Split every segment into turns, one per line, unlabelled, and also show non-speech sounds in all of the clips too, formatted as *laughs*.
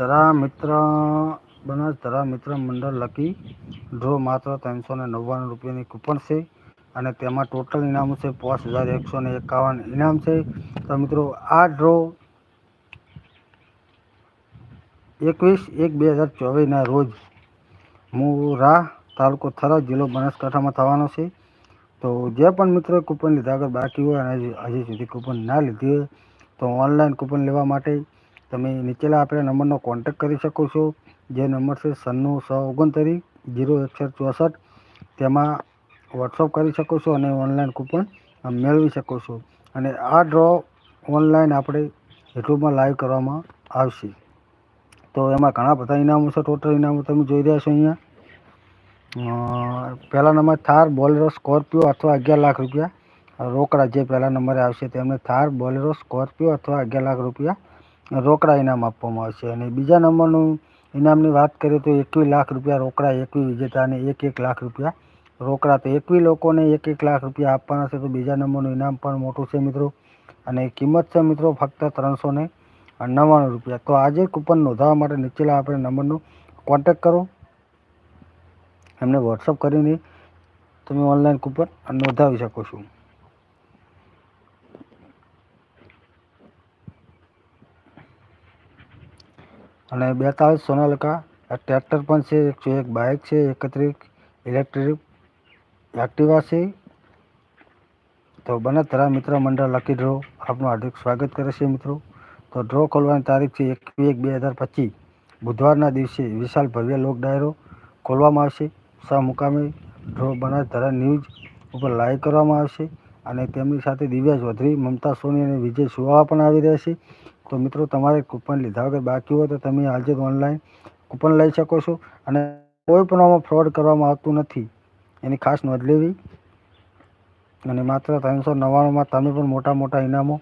બનાસધરા મિત્ર બનાસ ધરા મિત્ર મંડળ લકી ડ્રો માત્ર ત્રણસો ને નવ્વાણું રૂપિયાની કૂપન છે અને તેમાં ટોટલ ઇનામ છે પાંચ હજાર એકસો ને એકાવન ઇનામ છે. તો મિત્રો, આ ડ્રો એકવીસ એક બે હજાર ચોવીસના રોજ મુરા તાલુકો થરા જિલ્લો બનાસકાંઠામાં થવાનો છે. તો જે પણ મિત્રોએ કૂપન લીધા આગળ બાકી હોય અને હજી સુધી કૂપન ના લીધી હોય, તો ઓનલાઈન કૂપન લેવા માટે તમે નીચેલા આપેલા નંબરનો કોન્ટેક કરી શકો છો. જે નંબર છે સન્નું સો ઓગણત્રીસ, જીરો એકસઠ ચોસઠ. તેમાં વોટ્સઅપ કરી શકો છો અને ઓનલાઈન કૂપન મેળવી શકો છો. અને આ ડ્રો ઓનલાઈન આપણે યુટ્યુબમાં લાઈવ કરવામાં આવશે. તો એમાં ઘણા બધા ઇનામો છે ટોટલ ઇનામો તમે જોઈ રહ્યા છો અહીંયા. પહેલા નંબર થાર, બોલેરો, સ્કોર્પિયો અથવા અગિયાર લાખ રૂપિયા રોકડા જે પહેલા નંબરે આવશે તેમને થાર, બોલેરો, સ્કોર્પિયો અથવા અગિયાર લાખ રૂપિયા રોકડા ઇનામ આપવામાં આવશે. અને બીજા નંબરનું ઇનામની વાત કરીએ તો એકવીસ લાખ રૂપિયા રોકડા, એકવીસ વિજેતાને એક એક લાખ રૂપિયા રોકડા. તો એકવીસ લોકોને એક એક લાખ રૂપિયા આપવાના છે. તો બીજા નંબરનું ઇનામ પણ મોટું છે મિત્રો. અને કિંમત છે મિત્રો ફક્ત ત્રણસો ને નવ્વાણું રૂપિયા. તો આજે કૂપન નોંધાવવા માટે નીચેલા આપણે નંબરનો કોન્ટેક કરો. એમને વોટ્સઅપ કરીને તમે ઓનલાઈન કૂપન નોંધાવી શકો છો. અને બેતાલીસ સોનાલિકા, આ ટ્રેક્ટર પણ છે એકસો એક બાઇક છે એકત્રિક ઇલેક્ટ્રિક એક્ટિવા છે. તો બનાસધરા મિત્ર મંડળ લકી ડ્રો, આપનું હાર્દિક સ્વાગત કરે છે મિત્રો. તો ડ્રો ખોલવાની તારીખ છે એકવીસ એક બે હજાર પચીસ. બુધવારના દિવસે વિશાલ ભવ્ય લોક ડાયરો ખોલવામાં આવશે. સહ મુકામે ડ્રો બનાસધરા ન્યૂઝ ઉપર લાઈવ કરવામાં આવશે અને તેમની સાથે દિવ્યા ચૌધરી મમતા સોની અને વિજય સુવાળા પણ આવી રહેશે તો મિત્રો, તમારે કૂપન લીધા વગર બાકી હોય તો તમે આજે જ ઓનલાઈન કૂપન લઈ શકો છો અને કોઈ પણ આમાં ફ્રોડ કરવામાં આવતું નથી. એની ખાસ નોંધ લેવી. અને માત્ર ત્રણસો નવ્વાણુંમાં તમે પણ મોટા મોટા ઇનામો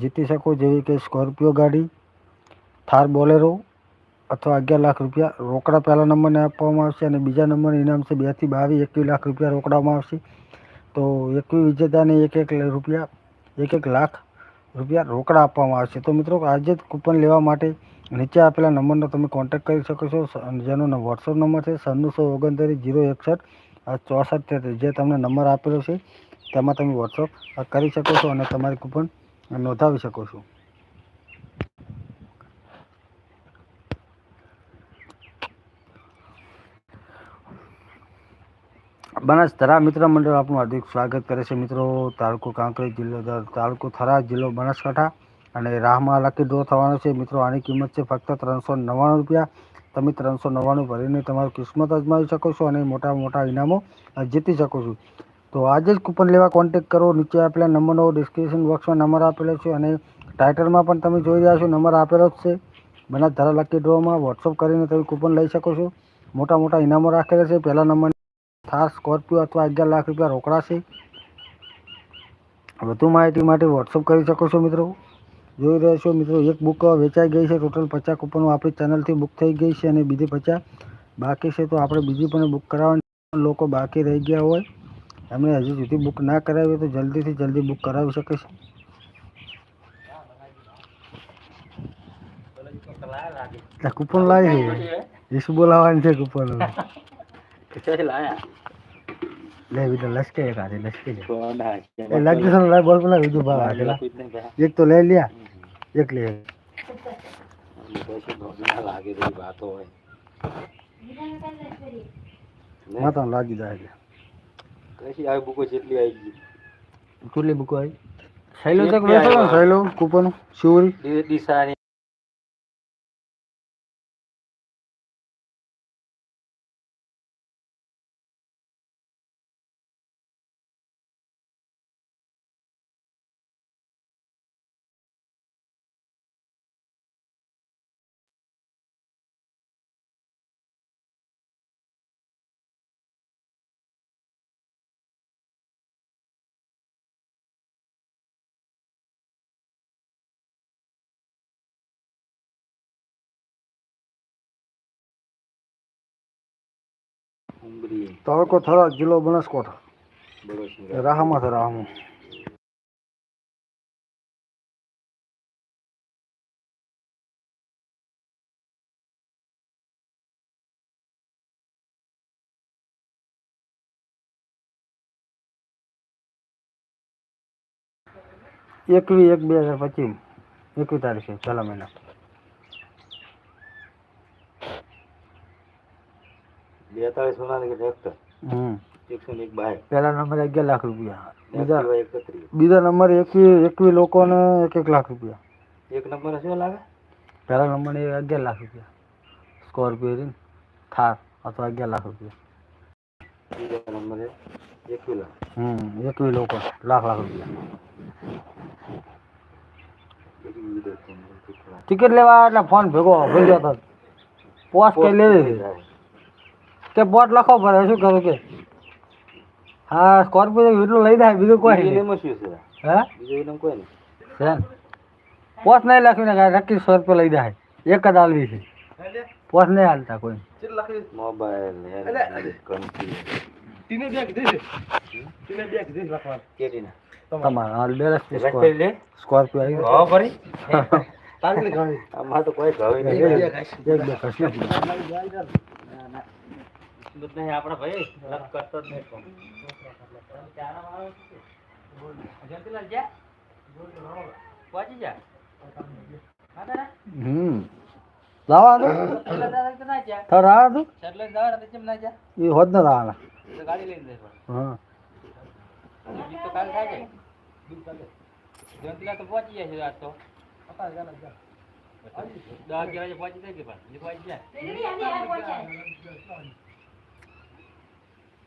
જીતી શકો, જેવી કે સ્કોર્પિયો ગાડી, થાર બોલેરો અથવા અગિયાર લાખ રૂપિયા રોકડા પહેલા નંબરને આપવામાં આવશે અને બીજા નંબરનું ઇનામ છે બેથી બાવીસ, એકવીસ લાખ રૂપિયા રોકડામાં આવશે. તો એકવીસ વિજેતાને એક એક રૂપિયા, એક એક લાખ રૂપિયા રોકડા આપવામાં આવશે તો મિત્રો, આજે જ કૂપન લેવા માટે નીચે આપેલા નંબરનો તમે કોન્ટેક્ટ કરી શકો છો. જેનો વોટ્સઅપ નંબર છે સન્નુસો ઓગણત્રીસ જીરો એકસઠ ચોસઠ તેત્રીસ, જે તમને નંબર આપેલો છે, તેમાં તમે વોટ્સઅપ કરી શકો છો અને તમારી કૂપન નોંધાવી શકો છો. બનાસધરા મિત્ર મંડળ આપનું હાર્દિક સ્વાગત કરે છે. મિત્રો, તાલુકો કાંકરેજ જિલ્લો તાલુકો થરા જિલ્લો બનાસકાંઠા અને રાહમાં લકી ડ્રો થવાનો છે. મિત્રો, આની કિંમત છે ફક્ત ત્રણસો નવ્વાણું રૂપિયા. તમે ત્રણસો નવ્વાણું ભરીને તમારું કિસ્મત અજમાવી શકો છો અને મોટા મોટા ઇનામો જીતી શકો છો. તો આજે જ કૂપન લેવા કોન્ટેક કરો. નીચે આપેલા નંબરનો ડિસ્ક્રિપ્શન બોક્સમાં નંબર આપેલો છે અને ટાઇટલમાં પણ તમે જોઈ રહ્યા છો. નંબર આપેલો જ છે. બનાસધરા લકી ડ્રોમાં વોટ્સઅપ કરીને તમે કૂપન લઈ શકો છો. મોટા મોટા ઇનામો રાખેલા છે. પહેલા નંબર થાર સ્કોર્પિયો અથવા અગિયાર લાખ રૂપિયા રોકડાશે. વધુ માહિતી માટે વોટ્સઅપ કરી શકો છો મિત્રો. જોઈ રહ્યા છો મિત્રો એક બુક વેચાઈ ગઈ છે. ટોટલ પચાસ કૂપનો આપણી ચેનલથી બુક થઈ ગઈ છે અને બીજી પચાસ બાકી છે તો આપણે બીજી પણ બુક કરાવવાની લોકો બાકી રહી ગયા હોય. એમણે હજી સુધી બુક ના કરાવી તો જલ્દીથી જલ્દી બુક કરાવી શકે છે. કૂપન લાવી છે. *laughs* શું બોલાવવાની છે કૂપન *laughs* લે બીજો લશ્કે એક હાથે લશ્કે એ લાગી છે લાય બોલ બોલા બીજું ભાવ હાથેલા એક તો લઈ લ્યા એક લે માતા લાગી જાય કેટલી બુકો આવી સહેલો તક વેચો સહેલો કૂપન શિવરી
દિશાની ઉંબરી
તાલુકો થરા જિલ્લો બનાસકાંઠા. રાહમાં થરા રાહમાં. એકવીસ એક બે હજાર પચીસ એકવીસ તારીખે પહેલા મહિના.
બેતાળીસ સોનાલિકા ટ્રેક્ટર
હમ.
એકસો ને એક બાઈક
પહેલા નંબરે અગિયાર લાખ રૂપિયા. બીજા
એક્ટિવા એકત્રીસ
બીજા નંબરે એકવી એકવી લોકોને એક એક લાખ રૂપિયા.
એક નંબર શું લાગે?
પહેલા નંબરે અગિયાર લાખ રૂપિયા. સ્કોર્પિયો રીન થાર અથવા અગિયાર લાખ રૂપિયા.
બીજા નંબરે એકવી લાખ.
હમ એકવી લોકો લાખ લાખ રૂપિયા.
બીજી વિદેશ છે, કેટલા?
ટિકિટ લેવા એટલે ફોન ભેગો ભેગો હતો પોસ્ટ કઈ લેવી? છે કે બોટ લખો પડે શું કરું કે હા સ્કોર્પિયો એટલું લઈ જાય બીજું કોઈ નહીં.
શું છે?
હે?
બીજું કોઈ નહીં.
ને? નહીં લખીને કાંઈ નક્કી સો રૂપિયા લઈ જાય. એક જ આલવી છે. પોસ નહીં હાલતા કોઈ.
મોબાઈલ
હાલ બેલેન્સ
રાખી લે
નહીં આવી
ભાઈ ભરી કરતો તો નહીં ઘઉં
એક
જા
પહોંચી કશ પહોંચી
નહીં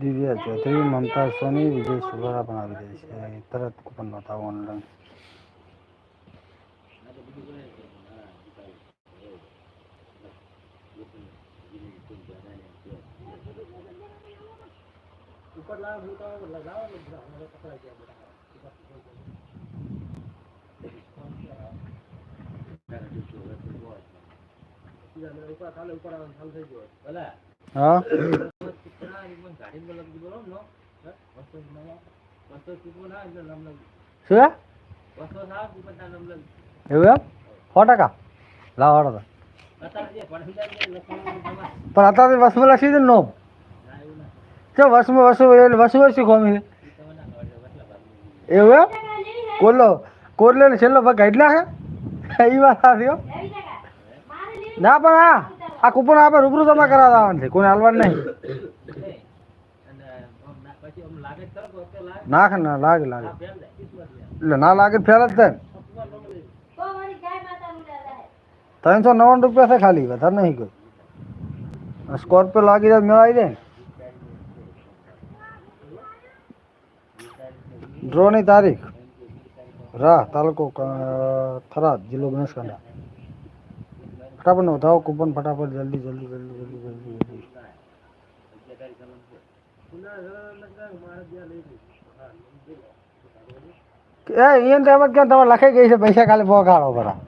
દિવ્યા ચૌધરી મમતા સોની વિજય સુભારા પણ આવી જાય છે. તરત કુપન નોંધાવો ઓનલાઈન હા શું એવું સો ટકા? લાવો તો. પણ અત્યારે વસમાં લખી દે ને નોમ કે વસમાં વસુ એટલે વસુ વસુ કોમી એવું બોલો કોરલે છેલ્લો ભાગ કાઢી હે એ વાત હો. ના, પણ આ આ કૂપન આપણે રૂબરૂ જમા કરાવવા આવવાનું છે. કોઈ હાલવાનું નહીં. નાખ ના, લાગે લાગે. એટલે ના લાગે ફેર જ થાય ત્રણસો નવ્વાણું રૂપિયા છે ખાલી, વધારે નહીં કોઈ. સ્કોર્પિયો લાગી જાય મેળાવી દે ડ્રોની તારીખ. રાહ, તાલુકો થરાદ, જિલ્લો બનાસકાંઠા. ફટાફટ નોંધાવો કૂપન ફટાફટ, જલ્દી જલ્દી જલ્દી જલ્દી જલ્દી જલ્દી. એ, ઈયન તો કેમ તમારે લખાઈ ગઈ છે, પૈસા ખાલી પહોંચાડો બરા